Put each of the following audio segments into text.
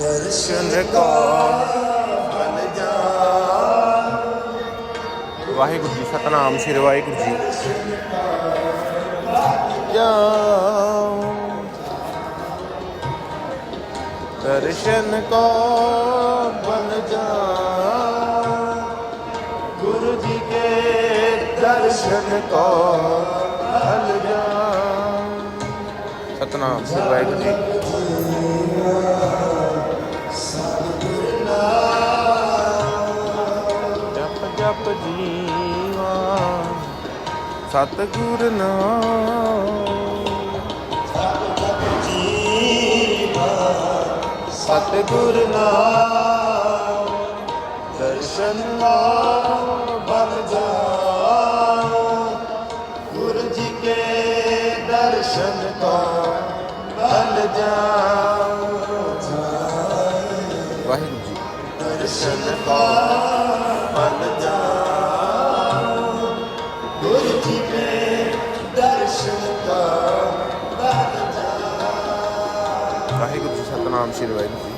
ਦਰਸ਼ਨ ਕੋ ਬਨ ਜਾ ਵਾਹਿਗੁਰੂ ਜੀ, ਸਤਨਾਮ ਸ੍ਰੀ ਵਾਹਿਗੁਰੂ ਜੀ ਜਾਓ ਦਰਸ਼ਨ ਕੋ ਬਨ ਜਾ ਗੁਰੂ ਜੀ ਕੇ ਦਰਸ਼ਨ ਕੋ ਬਨ ਜਾ ਸਤਨਾਮ ਸ੍ਰੀ ਵਾਹਿਗੁਰੂ ਜੀ ਜਪ ਜਪ ਜੀਵਾ ਸਤਿਗੁਰ ਨਾਮ। ਸਤਿਗੁਰ ਨਾਮ ਦਰਸ਼ਨ ਨਾਮ ਬਨ ਜਾ ਵਾਹਿਗੁਰੂ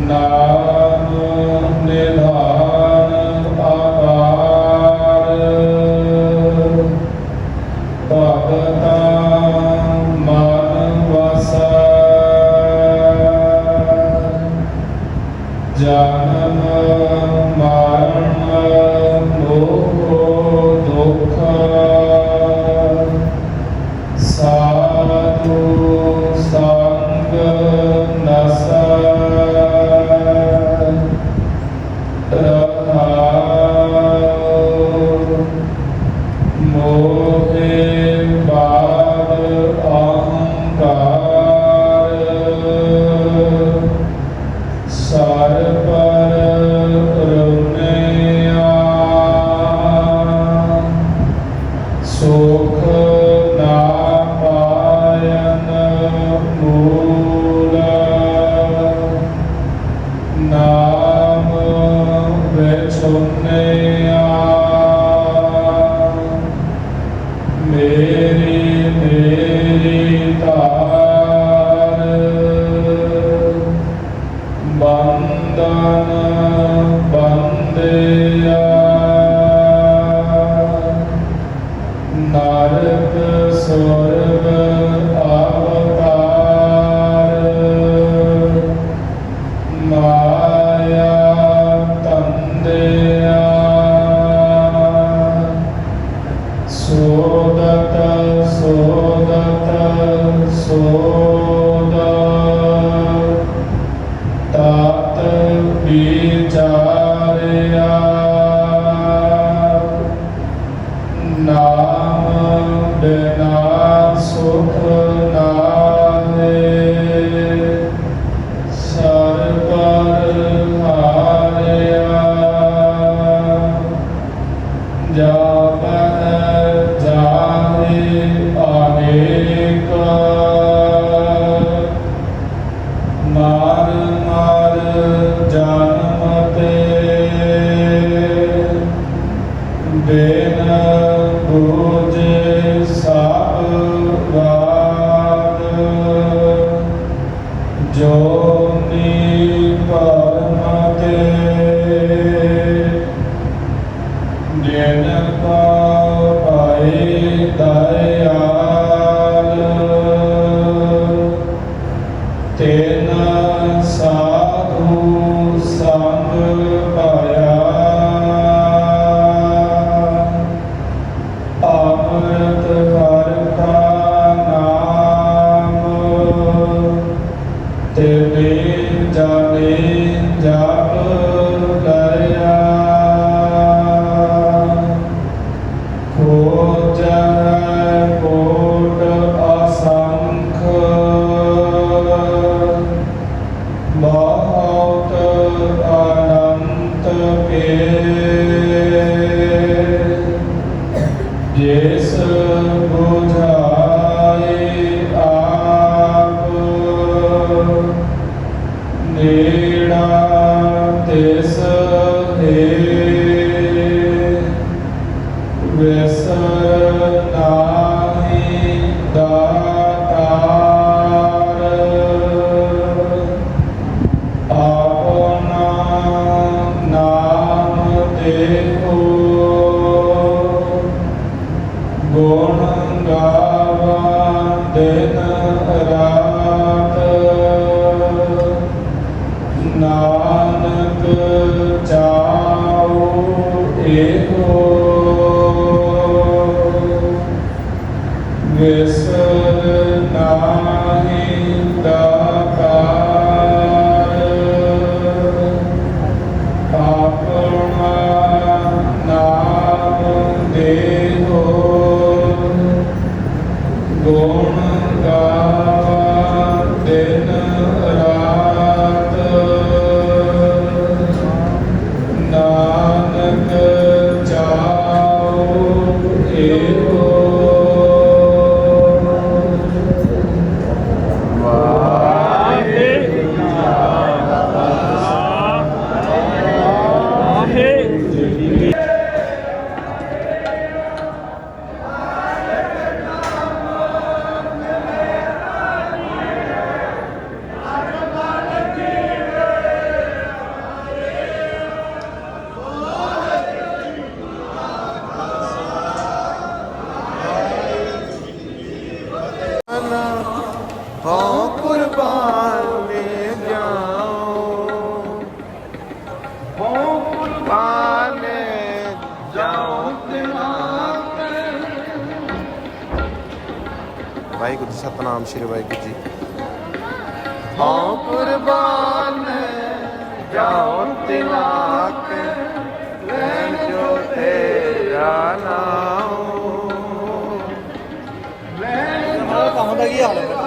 ਨਾਮ ਨਿਧਾਨ ਆਕਾਰ। ਭਗਤਾ ਮਨ ਵਸਾ। ਜਨਮ ਮਾਰ Amén. ਵਾਹਿਗੁਰੂ ਜੀ ਸਤਨਾਮ ਸ਼੍ਰੀ ਵਾਹਿਗੁਰੂ ਜੀ। ਹੋ ਕੁਰਬਾਨ ਜਾਓ ਤਿਲਾਕ ਲੈਣ ਜੋ ਤੇਰਾ ਨਾਮ। ਕੰਮ ਦਾ ਕੀ ਹਾਲ ਹੈ?